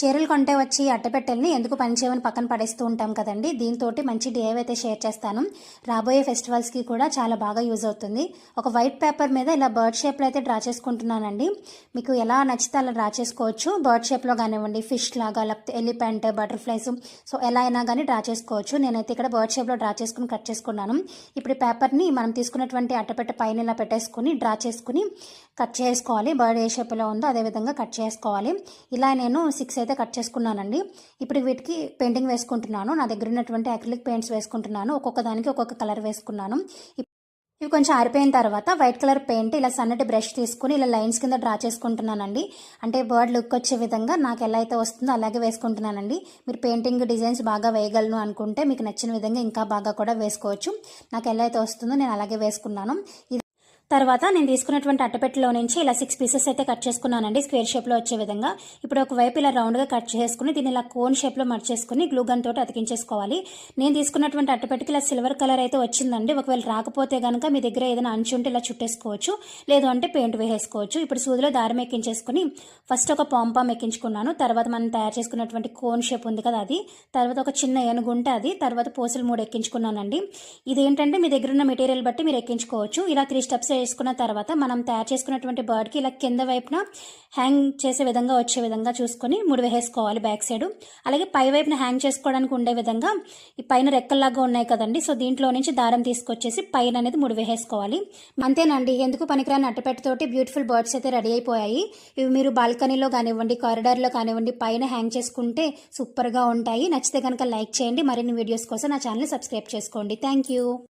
చీరలు కొంటే వచ్చి అట్టపెట్టెల్ని ఎందుకు పనిచేయమని పక్కన పడేస్తూ ఉంటాం కదండి. దీంతో మంచి డిఐవ్ అయితే షేర్ చేస్తాను. రాబోయే ఫెస్టివల్స్కి కూడా చాలా బాగా యూజ్ అవుతుంది. ఒక వైట్ పేపర్ మీద ఇలా బర్డ్ షేప్లో అయితే డ్రా చేసుకుంటున్నానండి. మీకు ఎలా నచ్చితే అలా డ్రా చేసుకోవచ్చు. బర్డ్ షేప్లో కానివ్వండి ఫిష్ లాగా లేకపోతే ఎలిఫెంట్ బటర్ఫ్లైస్ సో ఎలా అయినా కానీ డ్రా చేసుకోవచ్చు. నేనైతే ఇక్కడ బర్డ్ షేప్లో డ్రా చేసుకుని కట్ చేసుకున్నాను. ఇప్పుడు ఈ పేపర్ని మనం తీసుకున్నటువంటి అట్టపెట్ట పైన ఇలా పెట్టేసుకుని డ్రా చేసుకుని కట్ చేసుకోవాలి. బర్డ్ ఏ షేప్లో ఉందో అదేవిధంగా కట్ చేసుకోవాలి. ఇలా నేను సిక్స్ అయితే కట్ చేసుకున్నానండి. ఇప్పుడు వీటికి పెయింటింగ్ వేసుకుంటున్నాను. నా దగ్గర ఉన్నటువంటి అక్రిలిక్ పెయింట్స్ వేసుకుంటున్నాను. ఒక్కొక్క దానికి ఒక్కొక్క కలర్ వేసుకున్నాను. ఇవి కొంచెం ఆరిపోయిన తర్వాత వైట్ కలర్ పెయింట్ ఇలా సన్నటి బ్రష్ తీసుకుని ఇలా లైన్స్ కింద డ్రా చేసుకుంటున్నానండి. అంటే బర్డ్ లుక్ వచ్చే విధంగా నాకు ఎలా అయితే వస్తుందో అలాగే వేసుకుంటున్నానండి. మీరు పెయింటింగ్ డిజైన్స్ బాగా వేయగలను అనుకుంటే మీకు నచ్చిన విధంగా ఇంకా బాగా కూడా వేసుకోవచ్చు. నాకు ఎలా అయితే వస్తుందో నేను అలాగే వేసుకున్నాను. తర్వాత నేను తీసుకున్నటువంటి అట్టపెట్టెలో నుంచి ఇలా సిక్స్ పీసెస్ అయితే కట్ చేసుకున్నానండి. స్క్వేర్ షేప్లో వచ్చే విధంగా. ఇప్పుడు ఒకవైపు ఇలా రౌండ్గా కట్ చేసుకుని దీన్ని ఇలా కోన్ షేప్లో మర్చేసుకుని గ్లూ గన్ తోటి అతికించేసుకోవాలి. నేను తీసుకున్నటువంటి అట్టపెట్టెకి ఇలా సిల్వర్ కలర్ అయితే వచ్చిందండి. ఒకవేళ రాకపోతే కనుక మీ దగ్గర ఏదైనా అంచు ఉంటే ఇలా చుట్టేసుకోవచ్చు. లేదు అంటే పెయింట్ వేసేసుకోవచ్చు. ఇప్పుడు సూదిలో దారం ఎక్కించేసుకుని ఫస్ట్ ఒక పాంపామ్ ఎక్కించుకున్నాను. తర్వాత మనం తయారు చేసుకున్నటువంటి కోన్ షేప్ ఉంది కదా అది. తర్వాత ఒక చిన్న ఏనుగుంట అది. తర్వాత పూసలు మూడు ఎక్కించుకున్నానండి. ఇదేంటంటే మీ దగ్గర ఉన్న మెటీరియల్ బట్టి మీరు ఎక్కించుకోవచ్చు. ఇలా త్రీ స్టెప్స్ చేసుకున్న తర్వాత మనం తయారు చేసుకున్నటువంటి బర్డ్కి ఇలా కింద వైపున హ్యాంగ్ చేసే విధంగా వచ్చే విధంగా చూసుకొని ముడి వేసుకోవాలి బ్యాక్ సైడ్ అలాగే పై వైపున హ్యాంగ్ చేసుకోవడానికి ఉండే విధంగా ఈ పైన రెక్కల్లాగా ఉన్నాయి కదండి సో దీంట్లో నుంచి దారం తీసుకొచ్చేసి పైన అనేది ముడి వేసుకోవాలి. అంతేనండి ఎందుకు పనికిరాని అట్టపెట్టతోటి బ్యూటిఫుల్ బర్డ్స్ అయితే రెడీ అయిపోయాయి. ఇవి మీరు బాల్కనీలో కానివ్వండి కారిడార్లో కానివ్వండి పైన హ్యాంగ్ చేసుకుంటే సూపర్గా ఉంటాయి. నచ్చితే కనుక లైక్ చేయండి. మరిన్ని వీడియోస్ కోసం నా ఛానల్ సబ్స్క్రైబ్ చేసుకోండి. Thank you